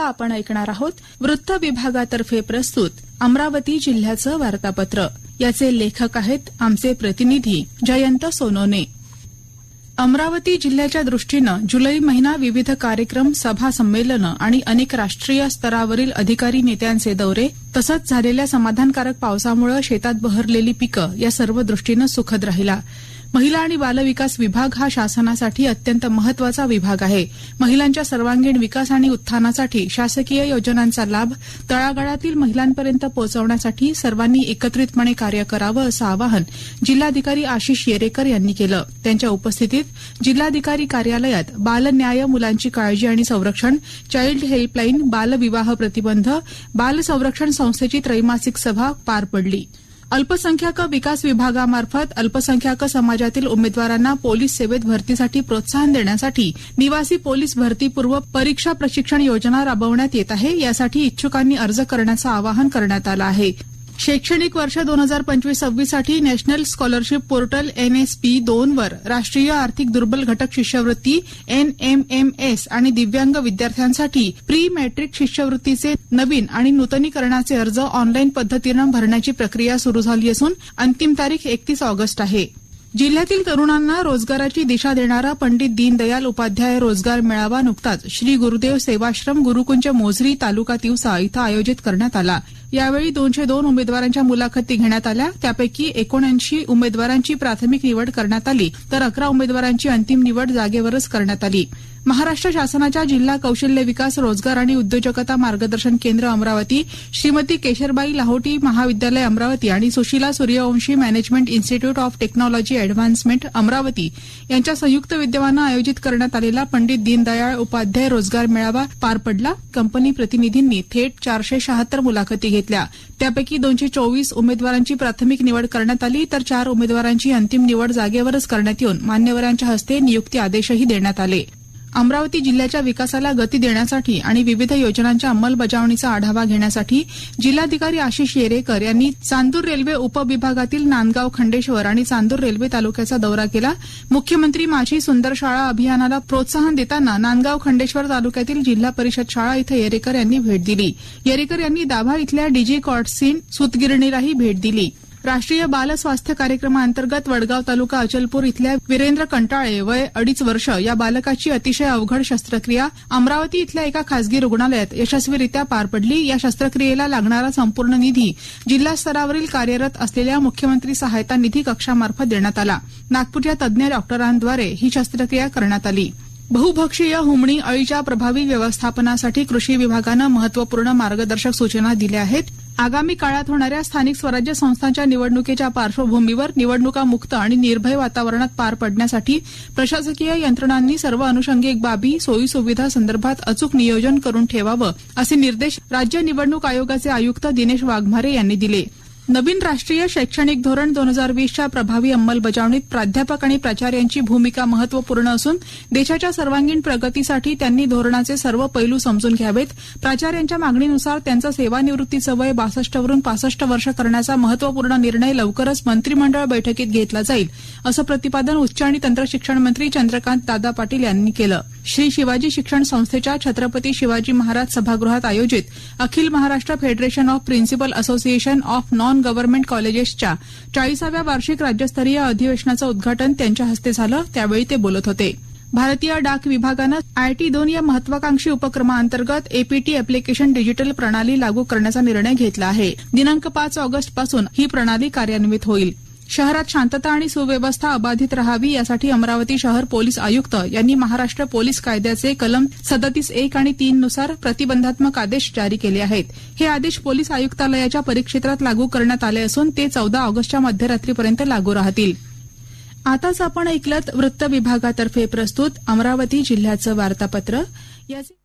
आता आपण ऐकणार आहोत. वृत्त विभागातर्फे प्रस्तुत अमरावती जिल्ह्याचं वार्तापत्र. याचे लेखक आहेत आमचे प्रतिनिधी जयंत सोनोने. अमरावती जिल्ह्याच्या दृष्टीनं जुलै महिना विविध कार्यक्रम सभा संमेलनं आणि अनेक राष्ट्रीय स्तरावरील अधिकारी नेत्यांचे दौरे तसंच झालेल्या समाधानकारक पावसामुळे शेतात बहरलेली पिकं या सर्व दृष्टीनं सुखद राहिला. महिला आणि बालविकास विभाग हा शासनासाठी अत्यंत महत्त्वाचा विभाग आहे. महिलांच्या सर्वांगीण विकास आणि उत्थानासाठी शासकीय योजनांचा लाभ तळागाळातील महिलांपर्यंत पोहोचवण्यासाठी सर्वांनी एकत्रितपणे कार्य करावं असं आवाहन जिल्हाधिकारी आशिष येरेकर यांनी केलं. त्यांच्या उपस्थितीत जिल्हाधिकारी कार्यालयात बालन्याय मुलांची काळजी आणि संरक्षण चाइल्ड हेल्पलाईन बालविवाह प्रतिबंध बाल संरक्षण संस्थेची त्रैमासिक सभा पार पडली. अल्पसंख्याक विकास विभागामार्फत अल्पसंख्याक समाजातील उमेदवारांना पोलीस सेवेत भरतीसाठी प्रोत्साहन देण्यासाठी निवासी पोलीस भरतीपूर्व परीक्षा प्रशिक्षण योजना राबवण्यात येत आहे. यासाठी इच्छुकांनी अर्ज करण्याचं आवाहन करण्यात आलं आहे. शैक्षणिक वर्ष दोन हजार पंचवीस सव्वीससाठी नॅशनल स्कॉलरशिप पोर्टल एनएसपी दोन वर राष्ट्रीय आर्थिक दुर्बल घटक शिष्यवृत्ती एनएमएमएस आणि दिव्यांग विद्यार्थ्यांसाठी प्री मॅट्रिक शिष्यवृत्तीचे नवीन आणि नूतनीकरणाचे अर्ज ऑनलाईन पद्धतीनं भरण्याची प्रक्रिया सुरू झाली असून अंतिम तारीख एकतीस ऑगस्ट आहे. जिल्ह्यातील तरुणांना रोजगाराची दिशा देणारा पंडित दीनदयाल उपाध्याय रोजगार मेळावा नुकताच श्री गुरुदेव सेवाश्रम गुरुकुंज मोझरी तालुका तिवसा इथं आयोजित करण्यात आला. यावेळी दोनशे दोन उमेदवारांच्या मुलाखती घेण्यात आल्या. त्यापैकी एकोणऐंशी उमेदवारांची प्राथमिक निवड करण्यात आली. तर अकरा उमेदवारांची अंतिम निवड जागेवरच करण्यात आली. महाराष्ट्र शासनाच्या जिल्हा कौशल्य विकास रोजगार आणि उद्योजकता मार्गदर्शन केंद्र अमरावती श्रीमती केशरबाई लाहोटी महाविद्यालय अमरावती आणि Sushila Suryavanshi management institute of technology advancement Amravati यांच्या संयुक्त विद्यमानं आयोजित करण्यात आलेला पंडित दीनदयाळ उपाध्याय रोजगार मेळावा पार पडला. कंपनी प्रतिनिधींनी थेट चारशे शहात्तर मुलाखती घेतल्या त्यापैकी दोनशे चोवीस उमेदवारांची प्राथमिक निवड करण्यात आली तर चार उमेदवारांची अंतिम निवड जागेवरच करण्यात येऊन मान्यवरांच्या हस्ते नियुक्ती आदेशही देण्यात आले. अमरावती जिल्ह्याच्या विकासाला गती देण्यासाठी आणि विविध योजनांच्या अंमलबजावणीचा आढावा घेण्यासाठी जिल्हाधिकारी आशिष येरेकर यांनी चांदूर रेल्वे उपविभागातील नांदगाव खंडेश्वर आणि चांदूर रेल्वे तालुक्याचा दौरा केला. मुख्यमंत्री माझी सुंदर शाळा अभियानाला प्रोत्साहन देताना नांदगाव खंडेश्वर तालुक्यातील जिल्हा परिषद शाळा इथं येरेकर यांनी भेट दिली. येरेकर यांनी दाभा इथल्या डीजी कॉटसीन सुतगिरणीलाही भेट दिली. राष्ट्रीय बाल स्वास्थ्य कार्यक्रमाअंतर्गत वडगाव तालुका अचलपूर इथल्या वीरेंद्र कंटाळे वय अडीच वर्ष या बालकाची अतिशय अवघड शस्त्रक्रिया अमरावती इथल्या एका खासगी रुग्णालयात यशस्वीरित्या पार पडली. या शस्त्रक्रियेला लागणारा संपूर्ण निधी जिल्हा स्तरावरील कार्यरत असलेल्या मुख्यमंत्री सहायता निधी कक्षामार्फत देण्यात आला. नागपूरच्या तज्ज्ञ डॉक्टरांद्वारे ही शस्त्रक्रिया करण्यात आली. बहुभक्षीय हुमणी अळीच्या प्रभावी व्यवस्थापनासाठी कृषी विभागानं महत्त्वपूर्ण मार्गदर्शक सूचना दिल्या आहेत. आगामी काळात होणाऱ्या स्थानिक स्वराज्य संस्थांच्या निवडणुकीच्या पार्श्वभूमीवर निवडणुका मुक्त आणि निर्भय वातावरणात पार पडण्यासाठी प्रशासकीय यंत्रणांनी सर्व अनुषंगिक बाबी सोयीसुविधा संदर्भात अचूक नियोजन करून ठेवावं असे निर्देश राज्य निवडणूक आयोगाचे आयुक्त दिनेश वाघमारे यांनी दिले. नवीन राष्ट्रीय शैक्षणिक धोरण दोन हजार वीसच्या प्रभावी अंमलबजावणीत प्राध्यापक आणि प्राचार्यांची भूमिका महत्त्वपूर्ण असून देशाच्या सर्वांगीण प्रगतीसाठी त्यांनी धोरणाचे सर्व पैलू समजून घ्यावेत. प्राचार्यांच्या मागणीनुसार त्यांचं सेवानिवृत्तीचं वय बासष्टवरून पासष्ट वर्ष करण्याचा महत्त्वपूर्ण निर्णय लवकरच मंत्रिमंडळ बैठकीत घेतला जाईल असं प्रतिपादन उच्च आणि तंत्रशिक्षण मंत्री चंद्रकांत दादा पाटील यांनी केलं. श्री शिवाजी शिक्षण संस्थेच्या छत्रपती शिवाजी महाराज सभागृहात आयोजित अखिल Maharashtra federation of principal association of non government कॉलेजेसच्या चाळीसाव्या वार्षिक राज्यस्तरीय अधिवेशनाचं उद्घाटन त्यांच्या हस्ते झालं. त्यावेळी ते बोलत होते. भारतीय डाक विभागानं आयटी दोन या महत्वाकांक्षी उपक्रमाअंतर्गत एपीटी अॅप्लिकेशन डिजिटल प्रणाली लागू करण्याचा निर्णय घेतला आहे. दिनांक पाच ऑगस्टपासून ही प्रणाली कार्यान्वित होईल. शहरात शांतता आणि सुव्यवस्था अबाधित राहावी यासाठी अमरावती शहर पोलीस आयुक्त यांनी महाराष्ट्र पोलीस कायद्याचे कलम सदतीस एक आणि तीन नुसार प्रतिबंधात्मक आदेश जारी केले आहेत. हे आदेश पोलीस आयुक्तालयाच्या परिक्षेत्रात लागू करण्यात आले असून ते चौदा ऑगस्टच्या मध्यरात्रीपर्यंत लागू राहतील. आताच आपण ऐकलत वृत्त विभागातर्फे प्रस्तुत अमरावती जिल्ह्याचं वार्तापत्र. याचे